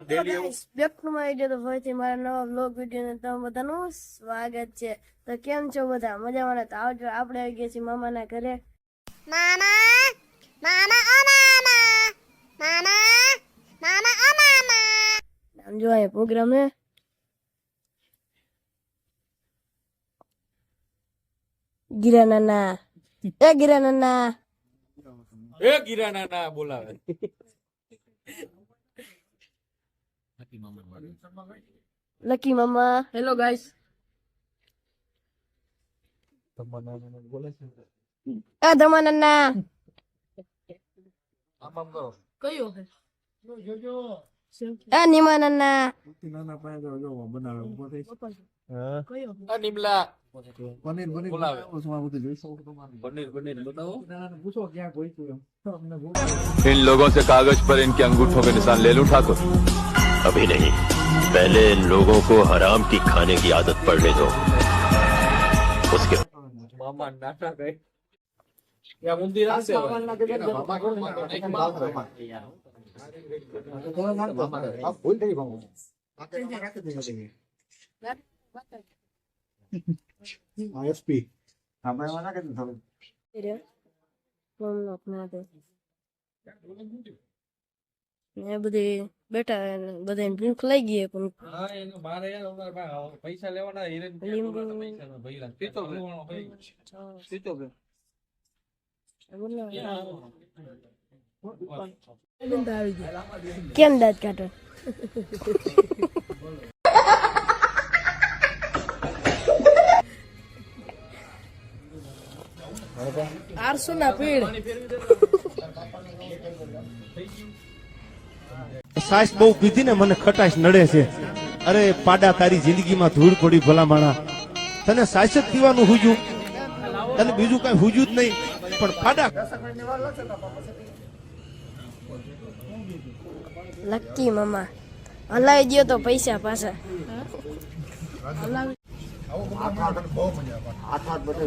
Back my video તો ફરીથી મારા નવા બ્લોગ વીડિયો ને તમે બધાનું સ્વાગત છે. તો કેમ છો બધા? મજામાં? તો આવજો. આપણે આવી ગયા છીએ મામાના ઘરે. મામા મામા ઓ મામા. મામા મામા ઓ મામા. આમ જો અહીંયા પ્રોગ્રામ હે ગીરા નાના. એ ગીરા નાના. એ કિરાના ના બોલાવે. લકી મામા હેલો ગાઈસ એ ધમા નાના કયો હે એ નીમા નાના કયો આ નિમલા પનીર પનીર બોલાવે. પનીર પનીર પનીર બતાવો પૂછો ક્યાં કોઈ તું इन लोगों से कागज पर इनके अंगूठों के निशान ले लूं ठाकुर अभी नहीं। पहले इन लोगों को हराम की खाने की आदत पड़ने दो। उसके मामा नाटा गए या मुंदिर से मामा को मामा आप बोल रही मामा आईएसपी। हमें वाला के तुम तेरे कौन अपना दे। એ બધી બેઠા ને બધાને ભૂખ લાગી ગઈ પણ હા એનો મારે પૈસા લેવાના હિરેન લીંબુ. પીતો ભાઈ. પીતો ભાઈ કેમ દાંત કાઢો? આરસો ના પીડ સાસ બહુ પીધી ને મને ખટાશ નડે છે. અરે પાડા તારી જિંદગીમાં ધૂળ પડી ભલામાણા. તને સાસ જ પીવાનું હુજ્યું તને બીજું કઈ હુજ્યું જ નહીં. પણ પાડા લકી મામા હલાવી દો તો પૈસા પાછા. હાથ હાથ બહુ મજા આવે. હાથ હાથ બધે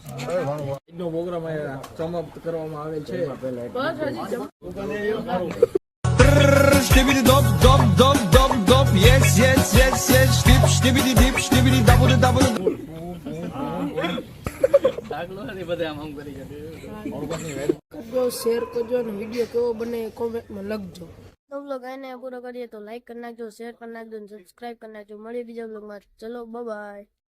હા હા હા, ઓલું બાકી બધું એવું એમાં વહી ગયું પાપડ અહીંયા દેજો બધે નો પ્રોગ્રામ સમાપ્ત કરવામાં આવેલ છે શેર કરજો અને વીડિયો કેવો બને કોમેન્ટમાં લખજો. તો બ્લોગ પૂરો કરીએ તો લાઈક કરી નાખજો શેર કરી નાખજો સબસ્ક્રાઇબ કરી નાખજો. મળીએ બીજા બ્લોગમાં ચલો બાય